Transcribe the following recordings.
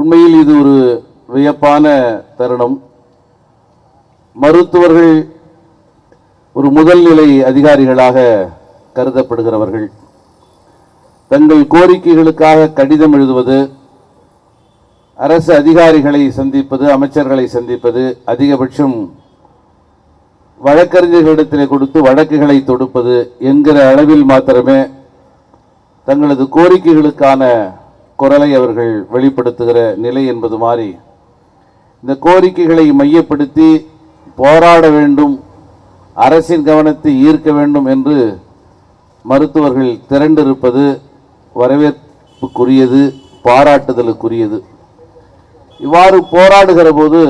உண்மையில் இது ஒரு வியப்பான தருணம். மருத்துவர்கள் ஒரு முதல்நிலை அதிகாரிகளாக கருதப்படுகிறவர்கள். தங்கள் கோரிக்கைகளுக்காக கடிதம் எழுதுவது அரசு அதிகாரிகளை சந்திப்பது அமைச்சர்களை சந்திப்பது அதிகபட்சம் வழக்கறிஞர்களிடத்தில் கொடுத்து வழக்குகளை தொடுப்பது என்கிற அளவில் மாத்திரமே தங்களது கோரிக்கைகளுக்கான குரலை அவர்கள் வெளிப்படுத்துகிற நிலை என்பது மாறி இந்த கோரிக்கைகளை மையப்படுத்தி போராட வேண்டும் அரசின் கவனத்தை ஈர்க்க வேண்டும் என்று மருத்துவர்கள் திரண்டிருப்பது வரவேற்புக்குரியது பாராட்டுதலுக்குரியது. இவ்வாறு போராடுகிற போது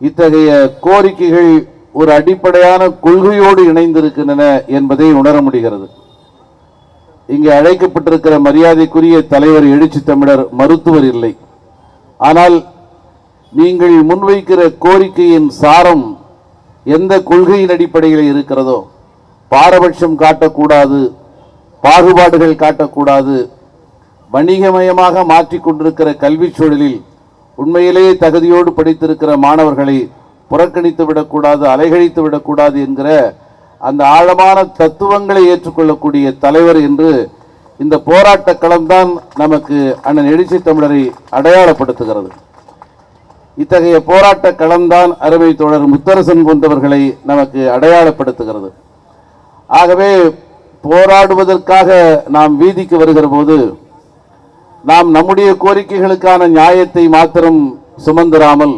இத்தகைய கோரிக்கைகள் ஒரு அடிப்படையான கொள்கையோடு இணைந்திருக்கின்றன என்பதை உணர முடிகிறது. இங்கே அழைக்கப்பட்டிருக்கிற மரியாதைக்குரிய தலைவர் எழுச்சி தமிழர் மருத்துவர் இல்லை. ஆனால் நீங்கள் முன்வைக்கிற கோரிக்கையின் சாரம் எந்த கொள்கையின் அடிப்படையில் இருக்கிறதோ பாரபட்சம் காட்டக்கூடாது பாகுபாடுகள் காட்டக்கூடாது வணிகமயமாக மாற்றிக்கொண்டிருக்கிற கல்விச் சூழலில் உண்மையிலேயே தகுதியோடு படித்திருக்கிற மாணவர்களை புறக்கணித்து விடக்கூடாது அலைகழித்து விடக்கூடாது என்கிற அந்த ஆழமான தத்துவங்களை ஏற்றுக்கொள்ளக்கூடிய தலைவர் என்று இந்த போராட்ட களம்தான் நமக்கு அண்ணன் எழுச்சி தமிழரை அடையாளப்படுத்துகிறது. இத்தகைய போராட்ட களம்தான் அருமை தோழர் முத்தரசன் போன்றவர்களை நமக்கு அடையாளப்படுத்துகிறது. ஆகவே போராடுவதற்காக நாம் வீதிக்கு வருகிற போது நாம் நம்முடைய கோரிக்கைகளுக்கான நியாயத்தை மாத்திரம் சுமந்திராமல்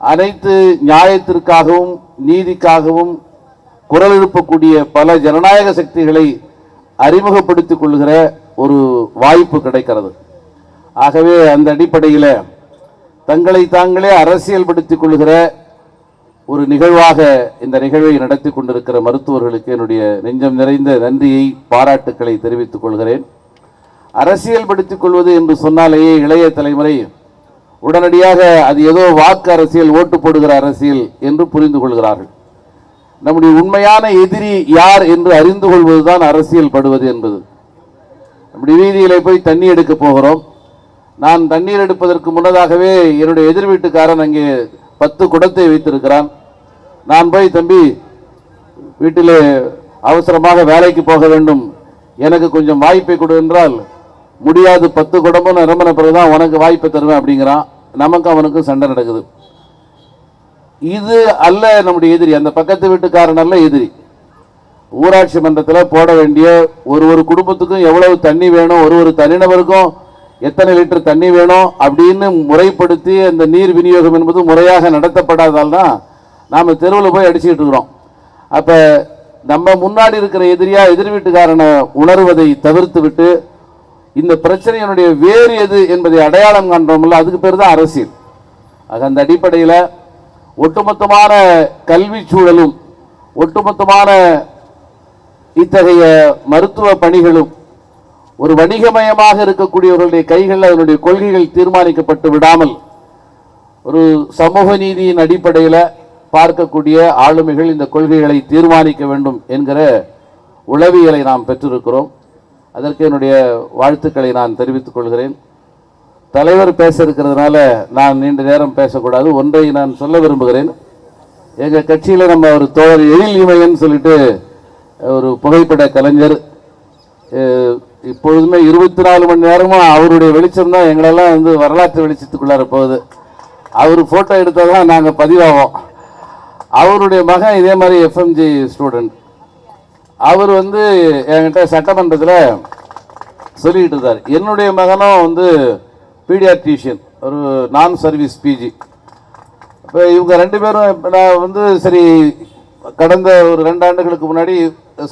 அனைத்து நியாயத்திற்காகவும் நீதிக்காகவும் குரல் எழுப்பக்கூடிய பல ஜனநாயக சக்திகளை அறிமுகப்படுத்திக் கொள்கிற ஒரு வாய்ப்பு கிடைக்கிறது. ஆகவே அந்த அடிப்படையில் தங்களை தாங்களே அரசியல்படுத்திக் கொள்கிற ஒரு நிகழ்வாக இந்த நிகழ்வை நடத்தி கொண்டிருக்கிற மருத்துவர்களுக்கு என்னுடைய நெஞ்சம் நிறைந்த நன்றியை பாராட்டுக்களை தெரிவித்துக் கொள்கிறேன். அரசியல்படுத்திக் கொள்வது என்று சொன்னாலேயே இளைய தலைமுறை உடனடியாக அது ஏதோ வாக்கு அரசியல் ஓட்டு போடுகிற அரசியல் என்று புரிந்து கொள்கிறார்கள். நம்முடைய உண்மையான எதிரி யார் என்று அறிந்து கொள்வதுதான் அரசியல் படுவது என்பது. நம்முடைய வீதியிலே போய் தண்ணி எடுக்க போகிறோம். நான் தண்ணீர் எடுப்பதற்கு முன்னதாகவே என்னுடைய எதிர் வீட்டுக்காரன் அங்கே பத்து குடத்தை வைத்திருக்கிறான். நான் போய் தம்பி வீட்டிலே அவசரமாக வேலைக்கு போக வேண்டும். எனக்கு கொஞ்சம் வாய்ப்பை கொடு என்றால் முடியாது பத்து குடமும் நிரம்பின பிறகுதான் உனக்கு வாய்ப்பை தருவேன் அப்படிங்கிறான். நமக்கு அவனுக்கு சண்டை நடக்குது. இது அல்ல நம்முடைய எதிரி. அந்த பக்கத்து வீட்டுக்காரன் அல்ல எதிரி. ஊராட்சி மன்றத்தில் போட வேண்டிய ஒரு ஒரு குடும்பத்துக்கும் எவ்வளவு தண்ணி வேணும் ஒரு ஒரு தனிநபருக்கும் எத்தனை லிட்டர் தண்ணி வேணும் அப்படின்னு முறைப்படுத்தி அந்த நீர் விநியோகம் என்பது முறையாக நடத்தப்படாதால் தான் நாம் தெருவில் போய் அடிச்சுக்கிட்டு இருக்கிறோம். அப்போ நம்ம முன்னாடி இருக்கிற எதிரியாக எதிர் வீட்டுக்காரனை உணர்வதை தவிர்த்து விட்டு இந்த பிரச்சனையினுடைய வேறு எது என்பதை அடையாளம் காண்றோம்ல அதுக்கு பேர் தான் அரசியல். ஆக அந்த அடிப்படையில் ஒட்டுமொத்தமான கல்வி சூழலும் ஒட்டுமொத்தமான இத்தகைய மருத்துவ பணிகளும் ஒரு வணிகமயமாக இருக்கக்கூடியவர்களுடைய கைகளில் அதனுடைய கொள்கைகள் தீர்மானிக்கப்பட்டு விடாமல் ஒரு சமூக நீதியின் அடிப்படையில் பார்க்கக்கூடிய ஆளுமைகள் இந்த கொள்கைகளை தீர்மானிக்க வேண்டும் என்கிற உளவியலை நாம் பெற்றிருக்கிறோம். அதற்கு என்னுடைய வாழ்த்துக்களை நான் தெரிவித்துக் கொள்கிறேன். தலைவர் பேச இருக்கிறதுனால நான் நீண்ட நேரம் பேசக்கூடாது. ஒன்றை நான் சொல்ல விரும்புகிறேன். எங்கள் கட்சியில் நம்ம ஒரு தோழர் எழில் இமையன் சொல்லிட்டு ஒரு புகைப்பட கலைஞர். இப்பொழுதுமே இருபத்தி நாலு மணி நேரமும் அவருடைய வெளிச்சம் தான் எங்களெல்லாம் வந்து வரலாற்று வெளிச்சத்துக்குள்ளார போகுது. அவர் ஃபோட்டோ எடுத்தால் தான் நாங்கள் பதிவாகும் அவருடைய மகன் இதே மாதிரி எஃப்எம்ஜி ஸ்டூடெண்ட் அவர் வந்து என்கிட்ட சட்டமன்றத்தில் சொல்லிக்கிட்டு இருந்தார். என்னுடைய மகனும் வந்து பீடியாட்ரிஷியன் ஒரு நான் சர்வீஸ் பிஜி இப்போ இவங்க ரெண்டு பேரும் நான் வந்து சரி கடந்த ஒரு ரெண்டு ஆண்டுகளுக்கு முன்னாடி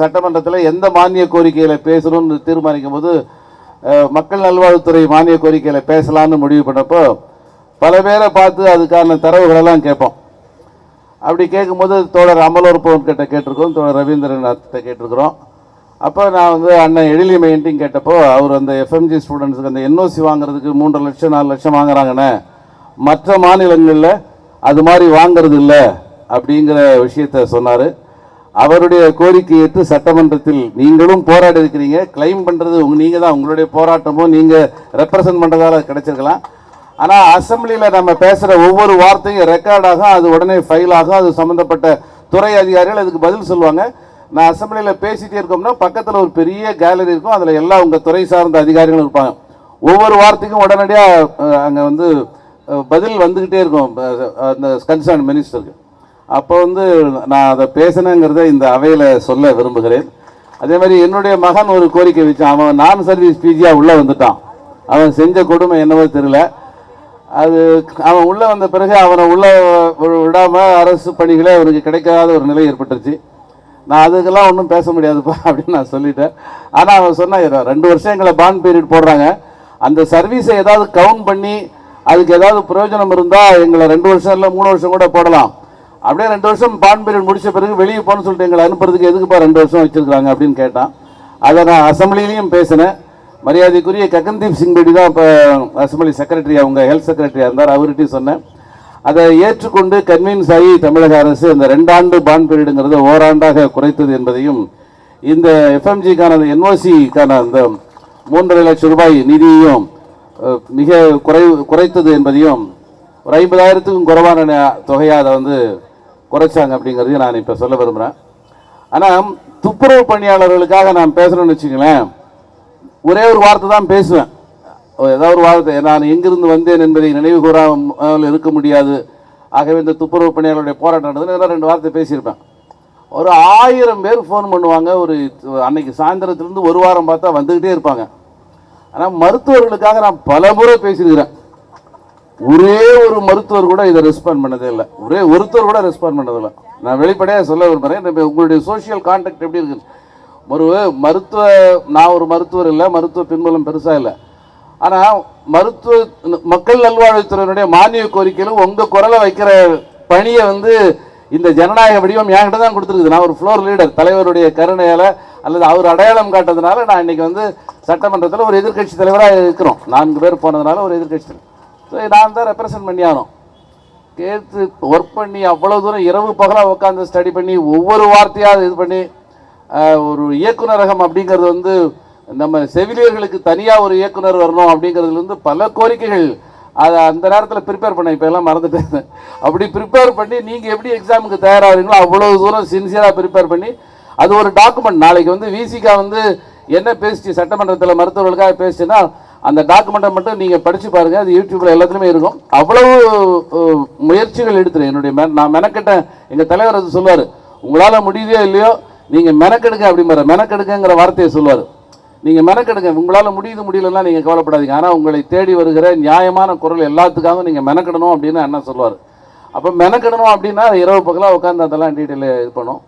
சட்டமன்றத்தில் எந்த மானிய கோரிக்கையில் பேசணும்னு தீர்மானிக்கும் போது மக்கள் நல்வாழ்வுத்துறை மானிய கோரிக்கையில் பேசலான்னு முடிவு பண்ணப்போ பல பேரை பார்த்து அதுக்கான தரவுகளெல்லாம் கேட்போம். அப்படி கேட்கும்போது தோழர் அமலோர் பவன் கிட்ட கேட்டிருக்கோம் தோழர் ரவீந்திரநாத்கிட்ட கேட்டிருக்கிறோம். அப்போ நான் வந்து அண்ணன் எழிலி மையன்ட்டையும் கேட்டப்போ அவர் அந்த எஃப்எம்ஜி ஸ்டூடெண்ட்ஸுக்கு அந்த என்ஓசி வாங்குறதுக்கு மூன்று லட்சம் நாலு லட்சம் வாங்குறாங்கண்ணே. மற்ற மாநிலங்களில் அது மாதிரி வாங்கிறது இல்லை அப்படிங்கிற விஷயத்த சொன்னார். அவருடைய கோரிக்கை ஏற்று சட்டமன்றத்தில் நீங்களும் போராடி இருக்கிறீங்க. கிளைம் பண்ணுறது உங்க நீங்கள் தான். உங்களுடைய போராட்டமும் நீங்கள் ரெப்ரசன்ட் பண்ணுறதால கிடைச்சிருக்கலாம். ஆனால் அசம்பிளியில் நம்ம பேசுகிற ஒவ்வொரு வார்த்தையும் ரெக்கார்ட் ஆகும். அது உடனே ஃபைல் ஆகும். அது சம்மந்தப்பட்ட துறை அதிகாரிகள் அதுக்கு பதில் சொல்லுவாங்க. நான் அசம்பிளியில் பேசிகிட்டே இருக்கோம்னா பக்கத்தில் ஒரு பெரிய கேலரி இருக்கும். அதில் எல்லா உங்கள் துறை சார்ந்த அதிகாரிகளும் இருப்பாங்க. ஒவ்வொரு வார்த்தைக்கும் உடனடியாக அங்கே வந்து பதில் வந்துக்கிட்டே இருக்கும். அந்த கன்சர்ன் மினிஸ்டருக்கு அப்போ வந்து நான் அதை பேசினேங்கிறத இந்த அவையில் சொல்ல விரும்புகிறேன். அதே மாதிரி என்னுடைய மகன் ஒரு கோரிக்கை வச்சான். அவன் நான் சர்வீஸ் பிஜியாக உள்ளே வந்துட்டான். அவன் செஞ்ச கொடுமை என்னவோ தெரியல. அது அவன் உள்ளே வந்த பிறகு அவனை உள்ளே விடாமல் அரசு பணிகளே அவனுக்கு கிடைக்காத ஒரு நிலை ஏற்பட்டுருச்சு. நான் அதுக்கெல்லாம் ஒன்றும் பேச முடியாதுப்பா அப்படின்னு நான் சொல்லிட்டேன். ஆனால் அவன் சொன்னான் ரெண்டு வருஷம் எங்களை பாண்ட் பீரியட் போடுறாங்க. அந்த சர்வீஸை ஏதாவது கவுண்ட் பண்ணி அதுக்கு ஏதாவது பிரயோஜனம் இருந்தால் எங்களை ரெண்டு வருஷம் இல்லை மூணு வருஷம் கூட போடலாம். அப்படியே ரெண்டு வருஷம் பாண்ட் பீரியட் முடிச்ச பிறகு வெளியே போகணும்னு சொல்லிட்டு எங்களை அனுப்புறதுக்கு எதுக்குப்பா ரெண்டு வருஷம் வச்சுருக்காங்க அப்படின்னு கேட்டான். அதை நான் அசம்பிளிலையும் பேசினேன். மரியாதைக்குரிய ககன்தீப் சிங் பேடி தான் இப்போ அசம்பிளி செக்ரட்டரி அவங்க ஹெல்த் செக்ரட்டரியாக இருந்தார். அவர்கிட்டையும் சொன்னேன். அதை ஏற்றுக்கொண்டு கன்வின்ஸ் ஆகி தமிழக அரசு அந்த ரெண்டாண்டு பாண்ட் பீரியடுங்கிறத ஓராண்டாக குறைத்தது என்பதையும் இந்த எஃப்எம்ஜிக்கான என்ஓசிக்கான அந்த மூன்றரை லட்சம் ரூபாய் நிதியையும் மிக குறை குறைத்தது என்பதையும் ஒரு ஐம்பதாயிரத்துக்கும் குறைவான தொகையாக தொகையை அதை வந்து குறைச்சாங்க அப்படிங்கிறதையும் நான் இப்போ சொல்ல விரும்புகிறேன் ஆனால் துப்புரவு பணியாளர்களுக்காக நான் பேசுகிறேன்னு வச்சுங்களேன் ஒரே ஒரு வார்த்தை தான் பேசுவேன். ஏதாவது ஒரு வார்த்தை நான் எங்கிருந்து வந்தேன் என்பதை நினைவு கூறாமல் இருக்க முடியாது. ஆகவே இந்த துப்புரவு பணியாளருடைய போராட்டம் நடந்தது ரெண்டு வார்த்தை பேசியிருப்பேன். ஒரு ஆயிரம் பேர் ஃபோன் பண்ணுவாங்க. ஒரு அன்னைக்கு சாயந்தரத்துலேருந்து ஒரு வாரம் பார்த்தா வந்துக்கிட்டே இருப்பாங்க. ஆனால் மருத்துவர்களுக்காக நான் பல முறை பேசியிருக்கிறேன். ஒரே ஒரு மருத்துவர் கூட இதை ரெஸ்பாண்ட் பண்ணதே இல்லை. ஒரே ஒருத்தர் கூட ரெஸ்பாண்ட் பண்ணதில்லை நான் வெளிப்படையாக சொல்ல விரும்புகிறேன் உங்களுடைய சோஷியல் கான்டாக்ட் எப்படி இருக்கு ஒரு மருத்துவ நான் ஒரு மருத்துவர் இல்லை. மருத்துவ பின்புலம் பெருசாக இல்லை. ஆனால் மருத்துவ மக்கள் நல்வாழ்வுத்துறையினுடைய மானிய கோரிக்கையிலும் உங்கள் குரலை வைக்கிற பணியை வந்து இந்த ஜனநாயக வடிவம் என்கிட்ட தான் கொடுத்துருக்குது. நான் ஒரு ஃப்ளோர் லீடர் தலைவருடைய கருணையால் அல்லது அவர் அடையாளம் காட்டுறதுனால நான் இன்னைக்கு வந்து சட்டமன்றத்தில் ஒரு எதிர்க்கட்சி தலைவராக இருக்கிறோம். நான்கு பேர் போனதுனால ஒரு எதிர்கட்சி ஸோ நான் தான் ரெப்ரசன்ட் பண்ணி ஆனோம் கேட்டு ஒர்க் பண்ணி அவ்வளோ தூரம் இரவு பகலாக உட்காந்து ஸ்டடி பண்ணி ஒவ்வொரு வார்த்தையாக இது பண்ணி ஒரு இயக்குனரகம் அப்படிங்கிறது வந்து நம்ம செவிலியர்களுக்கு தனியாக ஒரு இயக்குனர் வரணும் அப்படிங்கிறதுலேருந்து பல கோரிக்கைகள் அதை அந்த நேரத்தில் ப்ரிப்பேர் பண்ண இப்போ எல்லாம் மறந்துட்டேன். அப்படி ப்ரிப்பேர் பண்ணி நீங்கள் எப்படி எக்ஸாமுக்கு தயாராகிறீங்களோ அவ்வளோ தூரம் சின்சியராக ப்ரிப்பேர் பண்ணி அது ஒரு டாக்குமெண்ட் நாளைக்கு வந்து விசிகா வந்து என்ன பேசிச்சு சட்டமன்றத்தில் மருத்துவர்களுக்காக பேசுச்சுன்னா அந்த டாக்குமெண்ட்டை மட்டும் நீங்கள் படித்து பாருங்கள் அது யூடியூப்பில் எல்லாத்துலேயுமே இருக்கும். அவ்வளவு முயற்சிகள் எடுத்துறேன் என்னுடைய மெ- நான் மெனக்கெட்டேன் எங்கள் தலைவர் அது சொல்லுவார். உங்களால் முடியுதோ இல்லையோ நீங்கள் மெனக்கெடுங்க அப்படிங்கிற மெனக்கெடுங்கிற வார்த்தையை சொல்லுவார். நீங்கள் மெனக்கெடுங்க. உங்களால் முடியுது முடியலன்னா நீங்கள் கவலைப்படாதீங்க. ஆனால் உங்களை தேடி வருகிற நியாயமான குரல் எல்லாத்துக்காகவும் நீங்கள் மெனக்கெடணும் அப்படின்னு அண்ணன் சொல்லுவார். அப்போ மெனக்கெடணும் அப்படின்னா இரவு பகலாக உட்காந்து அதெல்லாம் டீட்டெயிலாக இது பண்ணும்.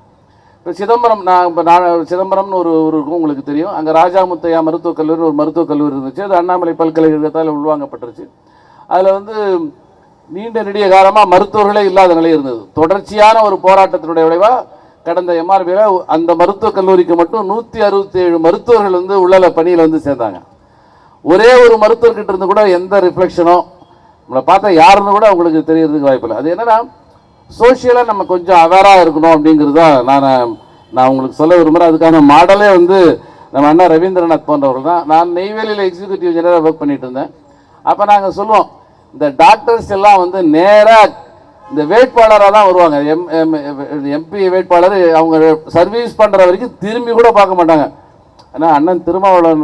இப்போ சிதம்பரம் நான் இப்போ நான் சிதம்பரம்னு ஒரு ஊர் இருக்கும் உங்களுக்கு தெரியும். அங்கே ராஜா முத்தையா மருத்துவக் கல்லூரி ஒரு மருத்துவக் கல்லூரி இருந்துச்சு. அது அண்ணாமலை பல்கலைக்கழகத்தால் உள்வாங்கப்பட்டுருச்சு. அதில் வந்து நீண்ட நெடிய காலமாக மருத்துவர்களே இல்லாத நிலை இருந்தது. தொடர்ச்சியான ஒரு போராட்டத்தினுடைய விளைவாக கடந்த எம்ஆர்பியில் அந்த மருத்துவக் கல்லூரிக்கு மட்டும் நூற்றி அறுபத்தி ஏழு மருத்துவர்கள் வந்து உள்ளல பணியில் வந்து சேர்ந்தாங்க. ஒரே ஒரு மருத்துவர்கிட்ட இருந்து கூட எந்த ரிஃப்ளெக்ஷனோ நம்மளை பார்த்தா யாருன்னு கூட அவங்களுக்கு தெரியறதுக்கு வாய்ப்பில்லை அது என்னன்னா சோஷியலாக நம்ம கொஞ்சம் அவேராக இருக்கணும் அப்படிங்கிறது தான் நான் நான் உங்களுக்கு சொல்ல விரும்புகிறேன் அதுக்கான மாடலே வந்து நம்ம அண்ணா ரவீந்திரநாத் போன்றவர்கள் தான். நான் நெய்வேலியில் எக்ஸிக்யூட்டிவ் இன்ஜினியராக ஒர்க் பண்ணிட்டு இருந்தேன். அப்போ நாங்கள் சொல்லுவோம் இந்த டாக்டர்ஸ் எல்லாம் வந்து நேராக இந்த வேட்பாளராக தான் வருவாங்க. எம் எம் எம்பி வேட்பாளர் அவங்க சர்வீஸ் பண்ணுற வரைக்கும் திரும்பி கூட பார்க்க மாட்டாங்க. ஆனால் அண்ணன் திருமாவளவன்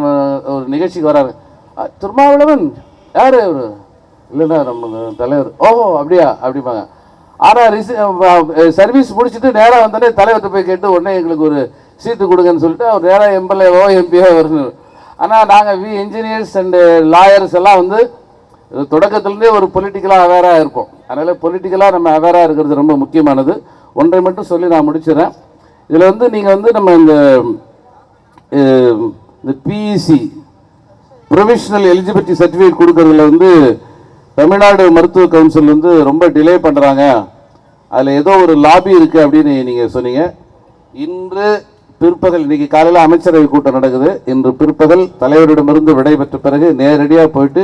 ஒரு நிகழ்ச்சிக்கு வராரு. திருமாவளவன் யார் அவர் இல்லைண்ணா நம்ம தலைவர். ஓஹோ அப்படியா? அப்படிப்பாங்க ஆனால் ரிசி சர்வீஸ் முடிச்சுட்டு நேராக வந்தோடனே தலைவர்கிட்ட போய் கேட்டு உடனே எங்களுக்கு ஒரு சீட்டு கொடுங்கன்னு சொல்லிட்டு அவர் நேராக எம்எல்ஏவோ எம்பியோ வரணும் ஆனால் நாங்கள் வி இன்ஜினியர்ஸ் அண்டு லாயர்ஸ் எல்லாம் வந்து தொடக்கத்துலேருந்தே ஒரு பொலிட்டிக்கலாக அவேராக இருப்போம். அதனால் பொலிட்டிக்கலாக நம்ம அவேராக இருக்கிறது ரொம்ப முக்கியமானது. ஒன்றை மட்டும் சொல்லி நான் முடிச்சிடுறேன். இதில் வந்து நீங்கள் வந்து நம்ம இந்த இந்த பிஇசி ப்ரொவிஷனல் எலிஜிபிலிட்டி சர்டிஃபிகேட் கொடுக்கறதுல வந்து தமிழ்நாடு மருத்துவ கவுன்சில் வந்து ரொம்ப டிலே பண்ணுறாங்க அதில் ஏதோ ஒரு லாபி இருக்குது அப்படின்னு நீங்கள் சொன்னீங்க. இன்று பிற்பகல் இன்றைக்கி காலையில் அமைச்சரவை கூட்டம் நடக்குது. இன்று பிற்பகல் தலைவரிடமிருந்து விடைபெற்ற பிறகு நேரடியாக போயிட்டு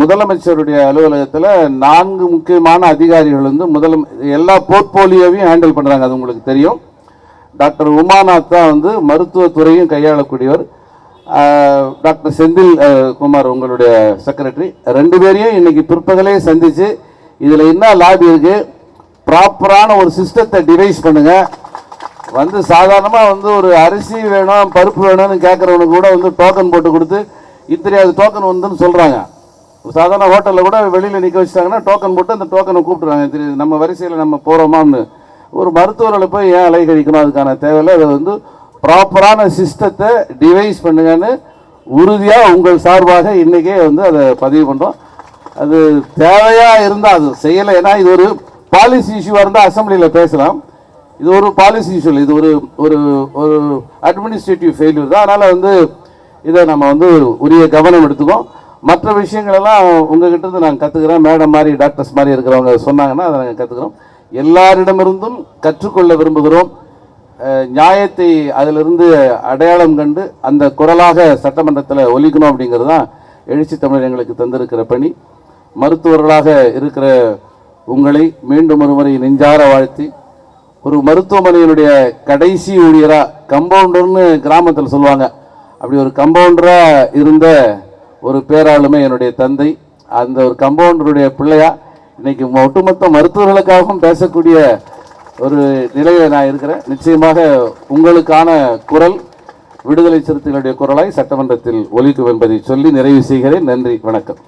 முதலமைச்சருடைய அலுவலகத்தில் நான்கு முக்கியமான அதிகாரிகள் வந்து முதலம் எல்லா போர்ட்போலியோவையும் ஹேண்டில் பண்ணுறாங்க அது உங்களுக்கு தெரியும். டாக்டர் உமாநாத் தான் வந்து மருத்துவத்துறையும் கையாளக்கூடியவர். டாக்டர் செந்தில் குமார் உங்களுடைய செக்ரட்டரி ரெண்டு பேரையும் இன்னைக்கு பிற்பகலே சந்திச்சு இதில் என்ன லாபி இருக்கு? ப்ராப்பரான ஒரு சிஸ்டத்தை டிவைஸ் பண்ணுங்கள் வந்து சாதாரணமாக வந்து ஒரு அரிசி வேணும் பருப்பு வேணும்னு கேட்குறவனுக்கு கூட வந்து டோக்கன் போட்டு கொடுத்து இத்தனை அது டோக்கன் வந்துன்னு சொல்கிறாங்க சாதாரண ஹோட்டலில் கூட வெளியில் நிற்க வச்சிட்டாங்கன்னா டோக்கன் போட்டு அந்த டோக்கனை கூப்பிட்றாங்க தெரியுது நம்ம வரிசையில் நம்ம போகிறோமான்னு ஒரு மருத்துவர்களை போய் ஏன் அலை கழிக்கணும் அதுக்கான தேவையில்லை. அதை வந்து ப்ராப்பரான சிஸ்டத்தை டிவைஸ் பண்ணுங்கன்னு உறுதியாக உங்கள் சார்பாக இன்றைக்கே வந்து அதை பதிவு பண்ணுறோம் அது தேவையாக இருந்தால் அது செய்யலை. ஏன்னா இது ஒரு பாலிசி இஷ்யூவாக இருந்தால் அசம்பிளியில் பேசலாம். இது ஒரு பாலிசி இஷ்யூ இது ஒரு ஒரு ஒரு அட்மினிஸ்ட்ரேட்டிவ் ஃபெயிலியர் தான். அதனால் வந்து இதை நம்ம வந்து உரிய கவனம் எடுத்துக்கோம். மற்ற விஷயங்களெல்லாம் உங்ககிட்ட இருந்து நாங்கள் கற்றுக்கிறோம் மேடம் மாதிரி டாக்டர்ஸ் மாதிரி இருக்கிறவங்க சொன்னாங்கன்னா அதை நாங்கள் கற்றுக்கிறோம் எல்லாரிடமிருந்தும் கற்றுக்கொள்ள விரும்புகிறோம். நியாயத்தை அதிலிருந்து அடையாளம் கண்டு அந்த குரலாக சட்டமன்றத்தில் ஒலிக்கணும் அப்படிங்கிறது தான் எழுச்சி தமிழர் எங்களுக்கு தந்திருக்கிற பணி. மருத்துவர்களாக இருக்கிற உங்களை மீண்டும் ஒருமுறை நெஞ்சார வாழ்த்தி ஒரு மருத்துவமனையினுடைய கடைசி ஊழியராக கம்பவுண்டர்னு கிராமத்தில் சொல்லுவாங்க. அப்படி ஒரு கம்பவுண்டராக இருந்த ஒரு பேராளுமை என்னுடைய தந்தை அந்த ஒரு கம்பவுண்டருடைய பிள்ளையா இன்னைக்கு ஒட்டுமொத்த மருத்துவர்களுக்காகவும் பேசக்கூடிய ஒரு நிலையில் நான் இருக்கிறேன். நிச்சயமாக உங்களுக்கான குரல் விடுதலை சிறுத்தைகளுடைய குரலாய் சட்டமன்றத்தில் ஒலிக்கும் என்பதை சொல்லி நிறைவு செய்கிறேன். நன்றி வணக்கம்.